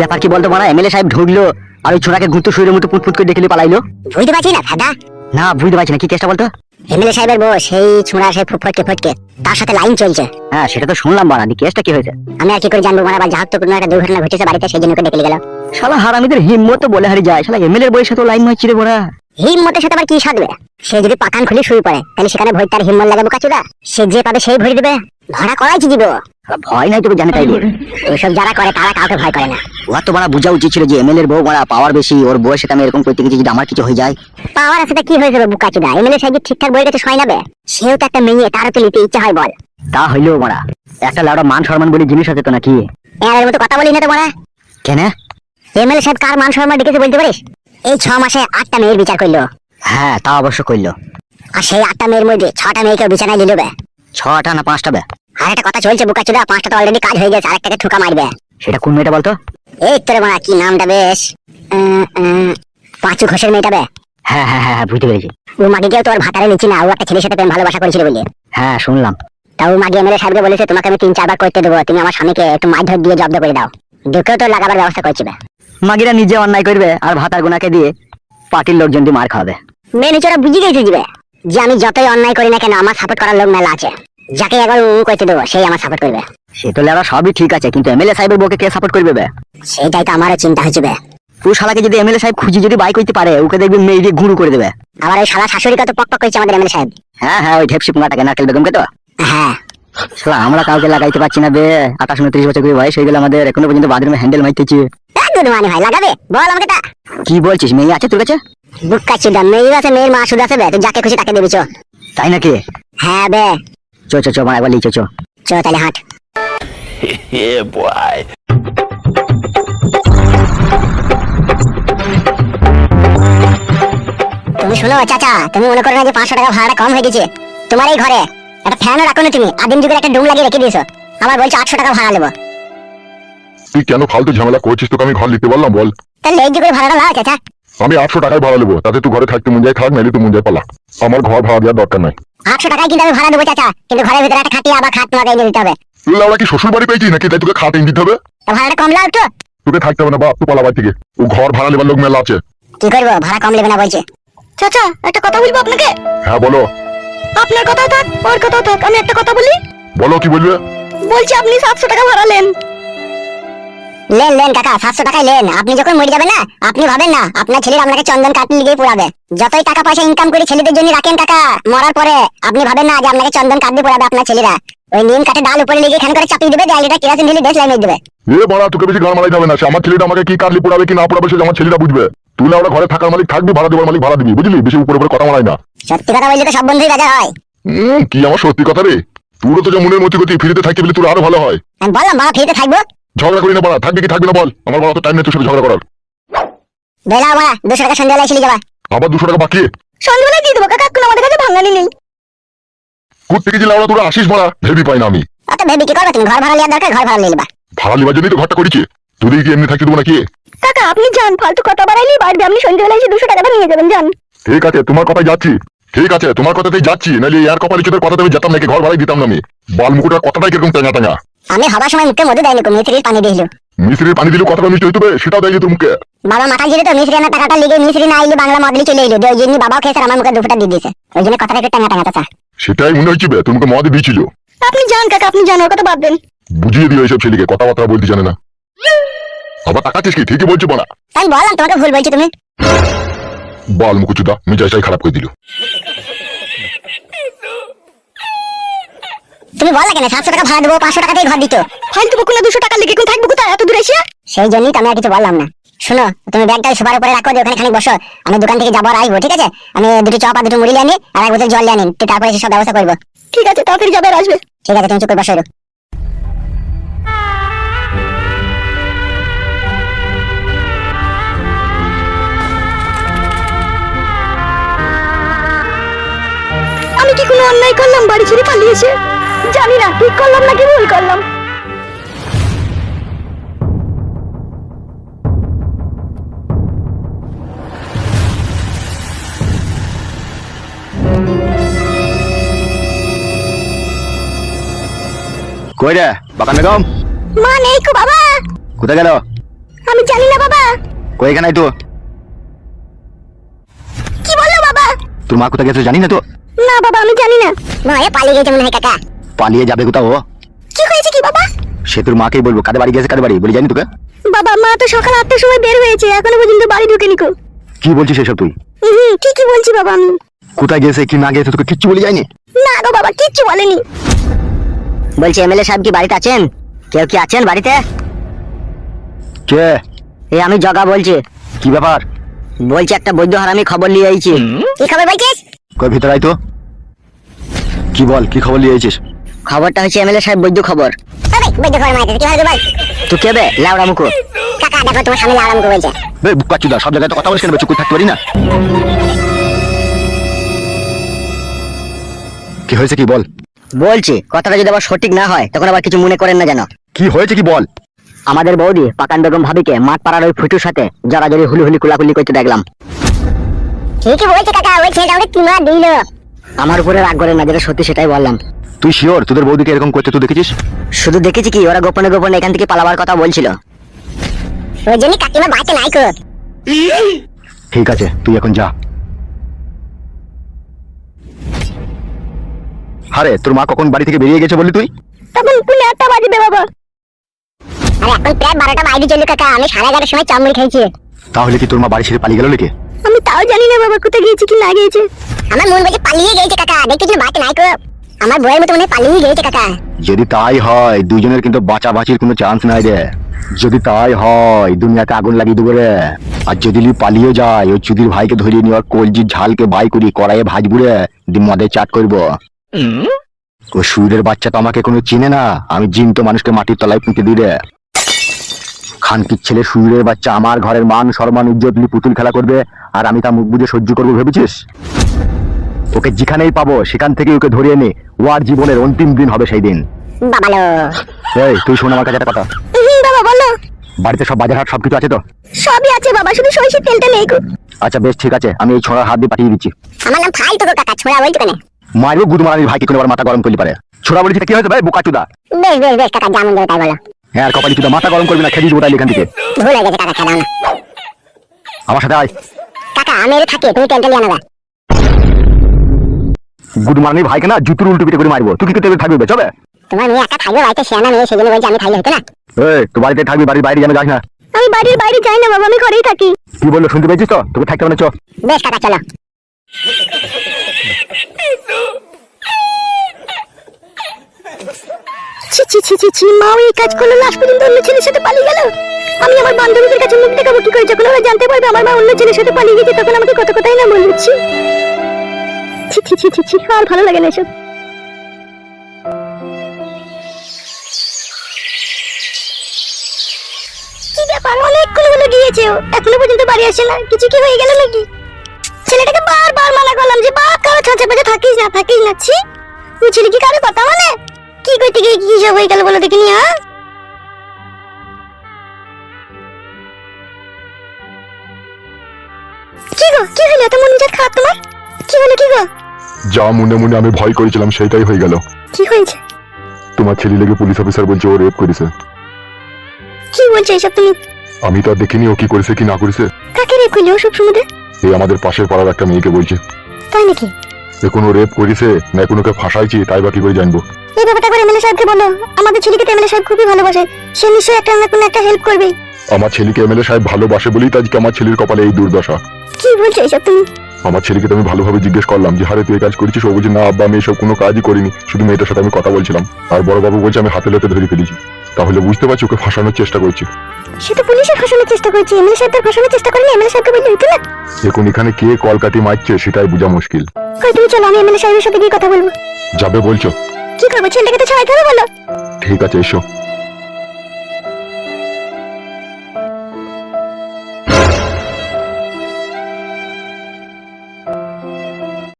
ব্যাপার কি বলতো মারা এমএলএ সাহেব ঢুকলো আর ওই ছোড়াকে গুঁতো শরীরের মতো পুটপুট করে দেখলে পালাইলো। বুঝতে পারছি না ফাদা না বুঝতে পারছি না কি কেসটা বলতো? এমএলএ সাহেবের বউ সেই ছোঁড়া সেই ফুটফটকে ফটকে তার সাথে লাইন চলছে। হ্যাঁ সেটা তো শুনলাম দি কেসটা কি হয়েছে? আমি আর কি করে জানব মারা বা যাহোক তো কোনো একটা দুর্ঘটনা ঘটেছে বাড়িতে সেই জন্য ডেকে গেল শালা হারামিদের হিম্মত বলে হারি যায় শালা এমএলএ বইয়ের সাথে লাইন মারছি রে বড়া হিম্মতের সাথে আবার কি সাধবে? সে যদি পাকান খুলে শুয়ে পড়ে তাহলে সেখানে ভয় তার হিম্মত লাগে বোকাচুদা সে যে পাবে সেই ভরে দেবে। ভাড়া করাই কি দিব? ভয় নাই তোকে জানে তাইলে ওইসব যারা করে তারা কাউকে ভয় করে না। ওর তো বড়া বোঝা উচিত ছিল যে এমএলএর বউ বড়া পাওয়ার বেশি ওর বউয়ের সাথে আমি এরকম করতে গেছি যদি আমার কিছু হয়ে যায়। পাওয়ার আছে তা কি হয়ে যাবে এমএলএ সাহেব ঠিকঠাক বই গেছে সয় নেবে সেও তো একটা মেয়ে তারও তো নিতে ইচ্ছা হয় বল। তা হইলেও বড়া একটা লাউডা মান সম্মান বলে জিনিস আছে তো নাকি? এর মতো কথা বলি না তোমরা কেন? এমএলএ সাহেব কার মান সম্মান ডেকেছে বলতে পারিস? এই ছ মাসে আটটা মেয়ের বিচার করল। হ্যাঁ তা অবশ্য করল। আর সেই আটটা মেয়ের মধ্যে ছটা মেয়েকে বিছানায় দিল বে। ছটা না পাঁচটা বে? আর একটা কথা চলছে বুকাচুদা পাঁচটা তো অলরেডি কাজ হয়ে গেছে আরেকটাকে ঠুকা মারবে। সেটা কোন মেয়েটা বলতো? এই তোর মারা কি নামটা বেশ? পাঁচু ঘোষের মেয়েটা বে। হ্যাঁ হ্যাঁ হ্যাঁ হ্যাঁ, বুঝতে পেরেছি। ও মাকে কেউ তোর ভাতারে নিচ্ছি না ও একটা ছেলের সাথে প্রেম ভালোবাসা করেছিল বলে। হ্যাঁ শুনলাম। তা ও মাগে এমএলএ সাহেবকে বলেছে তোমাকে আমি তিন চারবার করতে দেবো তুমি আমার স্বামীকে একটু মারধর দিয়ে জব্দ করে দাও। দুটো তো লাগাবার ব্যবস্থা করছি বে। মাগিরা নিজে অন্যায় করবে আর ভাতার গুনাকে দিয়ে পার্টির লোকজন দিয়ে মার খাওয়াবে। মেয়ে নিচোরা বুঝে গেছে দিবে যে আমি যতই অন্যায় করি না কেন আমার সাপোর্ট করার লোক মেলা আছে। যাকে একবার উ করতে দেবো সেই আমার সাপোর্ট করবে। সে তো লেরা সবই ঠিক আছে কিন্তু এমএলএ সাহেবের বউকে কে সাপোর্ট করবে বে? সেইটাই তো আমারও চিন্তা হচ্ছে বে। তুই শালাকে যদি এমএলএ সাহেব খুঁজি যদি বাই করতে পারে ওকে দেখবি মেয়ে দিয়ে গুঁড়ো করে দেবে। আবার ওই শালা শাশুড়ি কত পক পক করছে আমাদের এমএলএ সাহেব। হ্যাঁ হ্যাঁ ওই ঢেপসি পুঙ্গাটাকে নারকেল বেগমকে তো? হ্যাঁ। শালা আমরা কাউকে লাগাইতে পারছি না বে। আঠাশ উনত্রিশ বছর করে বয়স হয়ে গেল আমাদের এখনও পর্যন্ত বাথরুমে হ্যান্ডেল মারতেছি। দুধমানি ভাই লাগাবে? বল আমাকে তা। কি বলছিস মেয়ে আছে তোর কাছে? বুক্কা চিন্তা মেয়ে আছে মেয়ের মা শুধু আছে বে তুই যাকে খুশি তাকে দিবি চো তাই নাকি? হ্যাঁ বে। চো চো চো মানে একবার লিচো চো। চো তাহলে হাঁট. তুমি শুনো চাচা তুমি মনে করো না যে পাঁচশো টাকা ভাড়া কম হয়ে গেছে? তোমার এই ঘরে একটা ফ্যানও রাখো না তুমি আদিম যুগের একটা ডুম লাগিয়ে রেখে দিয়েছ। আবার বলছো আটশো টাকা ভাড়া নেব। তুই কেন ফালতু ঝামেলা করছিস? তোকে আমি ঘর নিতে বললাম বল। তাহলে এই যুগের ভাড়াটা লাও চাচা। আমি আটশো টাকায় ভাড়া নেব তাতে তুই ঘরে থাকতে মন যায় থাক নাইলে তুই মন যায় পালা। আমার ঘর ভাড়া দেওয়ার দরকার নাই। আটশো টাকায় কিন্তু আমি ভাড়া দেবো চাচা। কিন্তু ঘরের ভিতরে একটা খাটিয়ে আবার খাট তোমাকে এনে দিতে হবে। তুই লাউড়া কি শ্বশুর বাড়ি পেয়েছিস নাকি? তাই তোকে খাট এনে দিতে হবে? তো ভাড়াটা কম লাও একটু। তোকে থাকতে হবে না বাপ তুই পালা বাড়ি থেকে। ও ঘর ভাড়া নেবার লোক মেলা আছে। কি করব? ভাড়া কম নেবে না বলছে। চাচা একটা কথা বলব আপনাকে? হ্যাঁ বলো। আপনার কথাও থাক ওর কথাও থাক আমি একটা কথা বলি? বলো কি বলবে? বলছি আপনি সাতশো টাকা ভাড়া নেন। লেন লেন কাকা সাতশো টাকায় লেন। আপনি যখন মরে যাবেন না আপনি ভাবেন না আপনার ছেলের আপনাকে চন্দন কাটতে লিগেই পুরাবে যতই টাকা পয়সা ইনকাম করে ছেলেদের জন্য রাখেন কাকা। মরার পরে আপনি ভাবেন না যে আপনাকে চন্দন কাটতে পুরাবে আপনার ছেলেরা। ওই নিম কাঠে ডাল উপরে লিগে এখানে করে চাপিয়ে দেবে দেয়ালিটা কেরাসিন ঢেলে দেশ লাইনে দেবে। এ বড়া তোকে বেশি গান মারাই যাবে না। আমার ছেলেটা আমাকে কি কাটলি পোড়াবে কি না পোড়াবে সে আমার ছেলেটা বুঝবে। তুই লাউড়া ঘরে থাকার মালিক থাকবি ভাড়া দেবার মালিক ভাড়া দিবি বুঝলি? বেশি উপরে উপরে কথা মারাই না। সত্যি কথা বললে তো সব বন্ধুই বাজার হয়। কি আমার সত্যি কথা রে? তোরও তো যে মনের মতি গতি ফিরিতে থাকতে বলে তোর আরও ভালো হয়। আমি বললাম ভাড়া ফ্রিতে থাকব? ঝগড়া করি না বড়া থাকবে কি থাকবে না বল। আমার বড় তো টাইম নেই তোর সাথে ঝগড়া করার। বেলা ভাড়া দুশো টাকা সন্ধ্যাবেলায় ছিলে যাবা। আবার দুশো টাকা বাকি। সন্ধ্যাবেলায় দিয়ে দেবো কাকা এখন আমাদের কাছে ভাঙানি নেই। কোথা থেকে যে লাউড়া তোরা আসিস বড়া ভেবি পাই না আমি। অত ভেবে কি করবে তুমি? ঘর ভাড়া নেওয়ার দরকার ঘর ভাড়া নিয়ে নেবা। ভাড়া লিবার জন্যই তো ঘরটা করেছি তুই কি এমনি থাকি দেবো নাকি? কাকা আপনি যান ফালতু কথা বাড়াইলেই বাড়বে। আপনি সন্ধ্যাবেলায় এসে দুশো টাকাটা নিয়ে যাবেন যান। ঠিক আছে তোমার কথাই যাচ্ছি। ঠিক আছে তোমার কথাতেই যাচ্ছি। নাহলে ইয়ার কপালি চোদের কথাতে আমি যেতাম নাকি? ঘর ভাড়াই দিতাম না আমি। বাল মুকুটার কথাটাই কীরকম টাঙা টাঙা আমি হবার সময় মুখে মধু দেয়নি মিস্ত্রির পানি দিয়েছিল। মিস্ত্রির পানি দিলে কথাটা মিষ্টি হইতে সেটাও দেয় তোর মুখে। বাবা মাথা ছিল তো মিস্ত্রি আনার টাকাটা লিগে মিস্ত্রি না আইলে বাংলা মদলি চলে এলো ওই জন্য বাবাও খেয়েছে আমার মুখে দুপুরটা দিয়ে দিয়েছে। ওই জন্য কথাটা একটু টাঙা টাঙা চাচা। সেটাই মনে হচ্ছে বে, তোর মুখে মদ দিয়েছিল। আপনি যান কাকা আপনি যান ওর কথা বাদ দেন বুঝিয়ে দিও এইসব ছেলেকে কথাবার্তা বলতে জানে না। আবার তাকাচ্ছিস কি? ঠিকই বলছো বলা আমি বললাম তোমাকে ভুল বলছি তুমি বাল মুকুচুদা মিজাজটাই খারাপ করে দিল। তুমি বললা কেন সাতশো টাকা ভাড়া দেবো পাঁচশো টাকাতেই ঘর দিত। ফাইল দেবো কোনো দুশো টাকা লিখে কোন থাকব কোথায়? এত দূরে এসে? সেই জন্যই তো আমি আর কিছু বললাম না। শোনো তুমি ব্যাগটা সবার উপরে রাখো ওখানে খানিক বসো। আমি দোকান থেকে যাব আর আসব ঠিক আছে? আমি দুটো চপ আর দুটো মুড়ি নিয়ে আনি আর এক বোতল জল নিয়ে আনি। তো তারপরে সব ব্যবস্থা করব। ঠিক আছে তাড়াতাড়ি যাবে আর আসবে। ঠিক আছে তুমি চুপ করে বসো। আমি কি কোনো অন্যায় করলাম? বাড়ি ছেড়ে পালিয়েছে? জানি না ঠিক করলাম নাকি ভুল করলাম? কই রে বাগান বেগম মা নেই কো বাবা। কোথায় গেল? আমি জানি না বাবা। কই এখানে তো। কি বলল বাবা? তোর মা কোথায় গেছে জানি না তো। না বাবা আমি জানি না। ভয়ে পালিয়ে গেছে মনে হয় কাকা। পালিয়ে যাবে কোথাও? ও কি হয়েছে কি বাবা? সে তোর মাকেই বলব কাদের বাড়ি গেছে কাদের বাড়ি? বলি জানি তোকে। বাবা মা তো সকাল আটটার সময় বের হয়েছে এখনও পর্যন্ত বাড়ি ঢুকেনি কো। কি বলছিস এসব তুই? হুম ঠিকই বলছি বাবা আমি। কোথায় গেছে কি না গেছে তোকে কিচ্ছু বলি যায়নি। না গো বাবা কিচ্ছু বলেনি। বলছি এমএলএ সাহেব কি বাড়িতে আছেন? কেউ কি আছেন বাড়িতে? কে? এই আমি জগা বলছি। কি ব্যাপার? বলছি একটা বৈদ্য হারামি খবর নিয়ে আইছি। কি খবর বলছিস? কই ভিতর আয় তো। কি বল কি খবর নিয়ে এসেছিস খবরটা হচ্ছে এমএলএ সাহেব বৈদ্য খবর। তবে বৈদ্য খবর মাইতে কি? হবে বল তুই কেবে লাউড়া মুখো। কাকা দেখো তোমার সামনে আরাম করে বলছে। বে বুকা চুদা সব জায়গায় তো কথা বলিস কেন বে? চুপ থাকতে পারি না। কি হয়েছে কি বল? বলছি কথাটা যদি আবার সঠিক না হয় তখন আবার কিছু মনে করেন না যেন। কি হয়েছে কি বল? আমাদের বৌদি পাকান বেগম ভাবিকে মাঠ পাড়ার ওই ফুটুর সাথে যারা জড়ি হুলি হুলি কুলাকুলি করতে দেখলাম। ঠিকই বলছে কাকা ওই ছেলেটা ওকে মাস দিল। আমার উপরে রাগ করে না যেটা সত্যি সেটাই বললাম। তুই শিওর? তোদের বৌদিকে এরকম করতে তুই দেখেছিস? শুধু দেখেছি কি ওরা গোপনে গোপনে এখান থেকে পালাবার কথা বলছিল। ওই জন্য কাকিমা বাঁচে নাই কো ঠিক আছে তুই এখন যা। আরে তোর মা কখন বাড়ি থেকে বেরিয়ে গেছে বললি তুই? তখন পুনে আটটা বাজবে বাবা। আরে এখন প্রায় বারোটা বাইরে চলল কাকা আমি সাড়ে এগারোটার সময় চাউমিন খেয়েছি। তাহলে কি তোর মা বাড়ি ছেড়ে পালিয়ে গেল নাকি? আমি তাও জানি না বাবা কোথায় গিয়েছে কি না গিয়েছে। আমার মন বলছে পালিয়ে গেছে কাকা দেখতে বাঁচে নাই কো আমার বইয়ের মতো মনে পালিয়ে গেছে কাকা। যদি তাই হয় দুজনের কিন্তু বাঁচাবাঁচির কোনো চান্স নাই রে। যদি তাই হয় দুনিয়াতে আগুন লাগিয়ে দেবো রে। আর যদি লি পালিয়ে যায় ওই চুদির ভাইকে ধরিয়ে নিয়ে কলজির ঝালকে বাই করি কড়াইয়ে ভাজবো রে মদে চাট করব। ও সুরের বাচ্চা তো আমাকে কোনো চিনে না আমি জিন তো মানুষকে মাটির তলায় পুঁতে দিই রে। খানকির ছেলে সুরের বাচ্চা আমার ঘরের মান সম্মান নিয়ে পুতুল খেলা করবে আর আমি তা মুখ বুঝে সহ্য করব ভেবেছিস? ওকে যেখানেই পাবো সেখান থেকে ওকে ধরিয়ে নে। ও আর জীবনের অন্তিম দিন হবে সেই দিন। বাবালো। এই তুই শোন আমার কাছে একটা কথা। হুম, বাবা বলো। বাড়িতে সব বাজার হাট সবকিছু আছে তো? সবই আছে বাবা শুধু সরিষের তেলটা নেই আচ্ছা বেশ ঠিক আছে। আমি এই ছোড়ার হাত দিয়ে পাঠিয়ে দিচ্ছি। আমার নাম ফাই তো কাকা ছোড়া বলছো কেন মারবো গুদ মারানির ভাই কি করে আবার মাথা গরম করলি পারে। ছোড়া বলেছি কি হয়েছে ভাই? বোকা চুদা। বেশ বেশ বেশ কাকা যেমন তাই বলো। হ্যাঁ আর কপালি চুদা মাথা গরম করবি না খেয়ে দিবো তাই এখান থেকে। ভুল গেছে কাকা খেলাও না। আমার সাথে আয়। কাকা আমি এর থাকি তুমি টেন্টে নিয়ে নেবে গুদ মারানির ভাইকে না জুতুর উল্টো পিটে করে মারবো। তুই কি করতে থাকবি চবে তোমার মেয়ে একা থাকবে বাড়িতে শিয়ানা মেয়ে সেজন্য বলছি আমি থাকলে হতো না? এই তো বাড়িতে থাকবি বাড়ির বাইরে যাবে যাস না। আমি বাড়ির বাইরে যাই না বাবা আমি ঘরেই থাকি। কি বলল শুনতে পেয়েছিস তো? তোকে থাকতে হবে না চ। বেশ কাকা চলো। ছি ছি ছি ছি ছি মাও এই কাজ করল লাস্ট পর্যন্ত অন্য ছেলের সাথে পালিয়ে গেল। আমি আমার বান্ধবীদের কাছে মুখ দেখাবো কি করে যখন ওরা জানতে পারবে আমার মা অন্য ছেলের সাথে পালিয়ে গেছে তখন আমাকে কত কথাই না বলছি। আর ভালো লাগে না কি ব্যাপার? অনেকক্ষণ মানা কি সব হয়ে গেল বলো দেখিনি হ্যাঁ? কি গো? কি হলো? এত মন খারাপ তোমার? কি হলো, কি গো? যা মনে মনে আমি ভয় করেছিলাম সেটাই হয়ে গেল। কি হয়েছে? তোমার ছেলে লেগে পুলিশ অফিসার বলছে ও রেপ করেছে। কি বলছো এসব তুমি? আমি তো আর দেখিনি ও কি করেছে কি না করেছে। কাকে রেপ করলে ওসব সমুদ্রে এই আমাদের পাশের পাড়ার একটা মেয়েকে বলছে। তাই নাকি? এ কোনো রেপ করেছে না কোনোকে ফাঁসাইছি তাই বা কি করে জানব? এই ব্যাপারটা করে এমএলএ সাহেবকে বলো। আমাদের ছেলেকে এমএলএ সাহেব খুবই ভালোবাসে। সে নিশ্চয়ই একটা না কোনো একটা হেল্প করবে। আমার ছেলেকে এমএলএ সাহেব ভালোবাসে বলেই তো আজকে আমার ছেলের কপালে এই দুর্দশা। কি বলছো এসব তুমি? আমার ছেলেকে তো আমি ভালোভাবে জিজ্ঞেস করলাম যে হারে তুই কাজ করেছিস? ও বলছে না আব্বা আমি এসব কোনো কাজই করিনি শুধু মেয়েটার সাথে আমি কথা বলছিলাম। আর বড় বাবু বলছে আমি হাতে লোতে ধরে ফেলেছি। তাহলে বুঝতে পারছি ওকে ফাঁসানোর চেষ্টা করছি। সে তো ফাঁসানোর চেষ্টা করছে। এমএলএ ফাঁসানোর চেষ্টা করেনি এমএলএ সাহেবকে বললে হতো না? এখন এখানে কে কলকাটি মারছে সেটাই বোঝা মুশকিল। কই তুমি চলো আমি এমএলএ সাহেবের সাথে গিয়ে কথা বলব। যাবে বলছো? কি করব? ছেলেটাকে তো ছাড়াইতে হবে বলো। ঠিক আছে এসো।